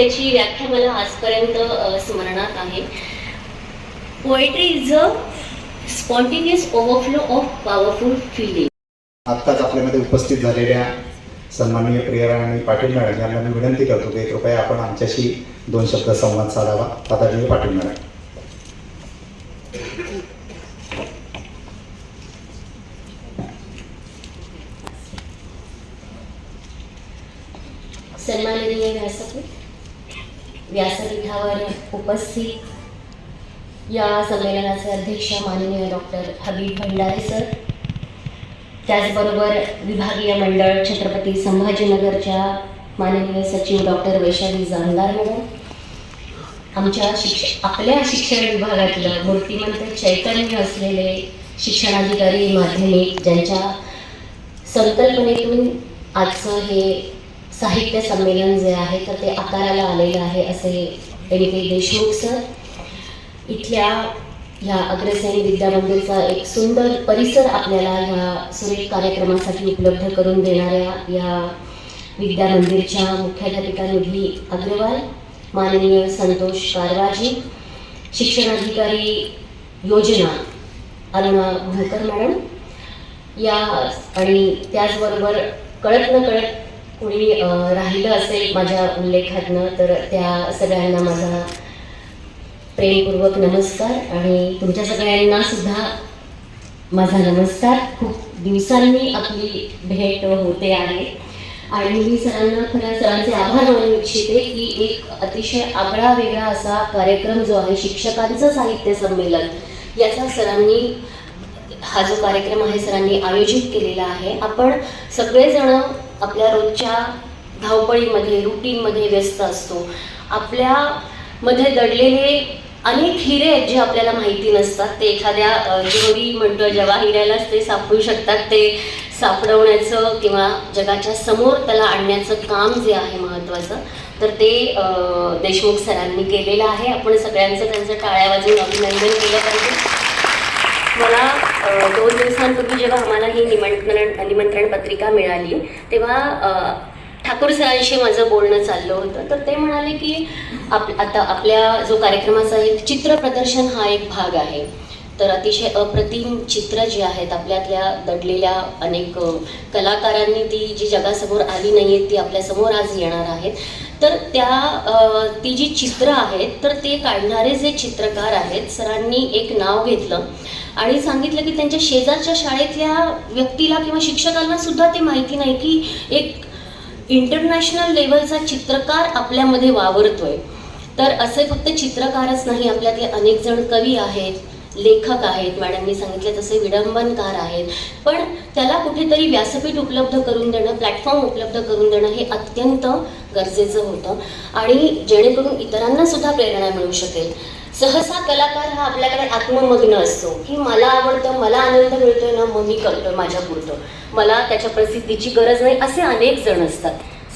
त्याची व्याख्या मला आजपर्यंत स्मरणात आहे. Poetry is a spontaneous overflow of powerful feeling आत्ताच आपल्यामध्ये उपस्थित झालेल्या सन्माननीय प्रियराणी पाटील मॅडम यांना मी विनंती करतो की कृपया आपण आमच्याशी दोन शब्द संवाद साधावा. आदरणीय पाटील मॅडम. सन्माननीय व्यासपीठ. व्यासपीठावर उपस्थित या संमेलनाचे अध्यक्ष माननीय डॉक्टर हबीब भंडारे सर त्याचबरोबर विभागीय मंडळ छत्रपती संभाजीनगरच्या माननीय सचिव डॉक्टर वैशाली जामदार मॅडम आमच्या शिक्ष आपल्या शिक्षण विभागातलं मूर्तिमंत चैतन्य असलेले शिक्षणाधिकारी माध्यमिक ज्यांच्या संकल्पनेतून आजचं हे साहित्य संमेलन जे आहे तर ते आकाराला आलेलं आहे असे एम देशमुख सर इथल्या ह्या अग्रसेनी विद्यामंदिरचा एक सुंदर परिसर आपल्याला ह्या सुरेख कार्यक्रमासाठी उपलब्ध करून देणाऱ्या या विद्यामंदिरच्या मुख्याध्यापिका निधी अग्रवाल माननीय संतोष कारवाजी शिक्षणाधिकारी योजना अरुणा भोकर मॅडम. या आणि त्याचबरोबर कळत न कळत कुणी राहिलं असेल माझ्या उल्लेखातनं तर त्या सगळ्यांना माझा प्रेमपूर्वक नमस्कार आणि तुमच्या सगळ्यांना सुद्धा माझा नमस्कार. खूप दिवसांनी आपली भेट होते आहे. आणि मी सरांना खऱ्या सरांचे आभार मानू इच्छिते की एक अतिशय आगळा वेगळा असा कार्यक्रम जो आहे शिक्षकांचं साहित्य संमेलन याचा सरांनी हा जो कार्यक्रम आहे सरांनी आयोजित केलेला आहे. आपण सगळेजण आपल्या रोजच्या धावपळीमध्ये रुटीनमध्ये व्यस्त असतो. आपल्यामध्ये दडलेले अनेक हिरे आहेत जे आपल्याला माहिती नसतात. ते एखाद्या जोरी म्हणतो जेव्हा हिऱ्यालाच ते सापडू शकतात. ते सापडवण्याचं किंवा जगाच्या समोर त्याला आणण्याचं काम जे आहे महत्त्वाचं तर ते देशमुख सरांनी केलेलं आहे. आपण सगळ्यांचं त्यांचं टाळ्या वाजून अभिनंदन केलं पाहिजे. मला दोन दिवसांपूर्वी जेव्हा आम्हाला ही निमंत्रण निमंत्रण पत्रिका मिळाली तेव्हा ठाकूर सरांशी माझं बोलणं चाललं होतं. तर ते म्हणाले की आप आता आपल्या जो कार्यक्रमाचा एक चित्र प्रदर्शन हा एक भाग आहे. तर अतिशय अप्रतिम चित्र जी आहेत आपल्यातल्या दडलेल्या अनेक कलाकारांनी ती जी जगासमोर आली नाही आहेत ती आपल्यासमोर आज येणार आहेत. तर त्या ती जी चित्र आहेत तर ते काढणारे जे चित्रकार आहेत सरांनी एक नाव घेतलं आणि सांगितलं की त्यांच्या शेजारच्या शाळेतल्या व्यक्तीला किंवा शिक्षकांना सुद्धा ते माहिती नाही की एक इंटरनॅशनल लेवलचा चित्रकार आपल्यामध्ये वावरतोय. तर असे फक्त चित्रकारच नाही आपल्यातले अनेक जण कवी आहेत. लेखक आहेत मॅडमनी सांगितले तसे विडंबनकार आहेत. पण त्याला कुठेतरी व्यासपीठ उपलब्ध करून देणं प्लॅटफॉर्म उपलब्ध करून देणं हे अत्यंत गरजेचं होतं. आणि जेणेकरून इतरांना सुद्धा प्रेरणा मिळू शकेल. सहसा कलाकार हा आपल्याकडे आत्ममग्न असतो. की मला आवडतं मला आनंद मिळतोय ना मग मी करतोय माझ्या पुरतं मला त्याच्या प्रसिद्धीची गरज नाही असे अनेक जण असतात.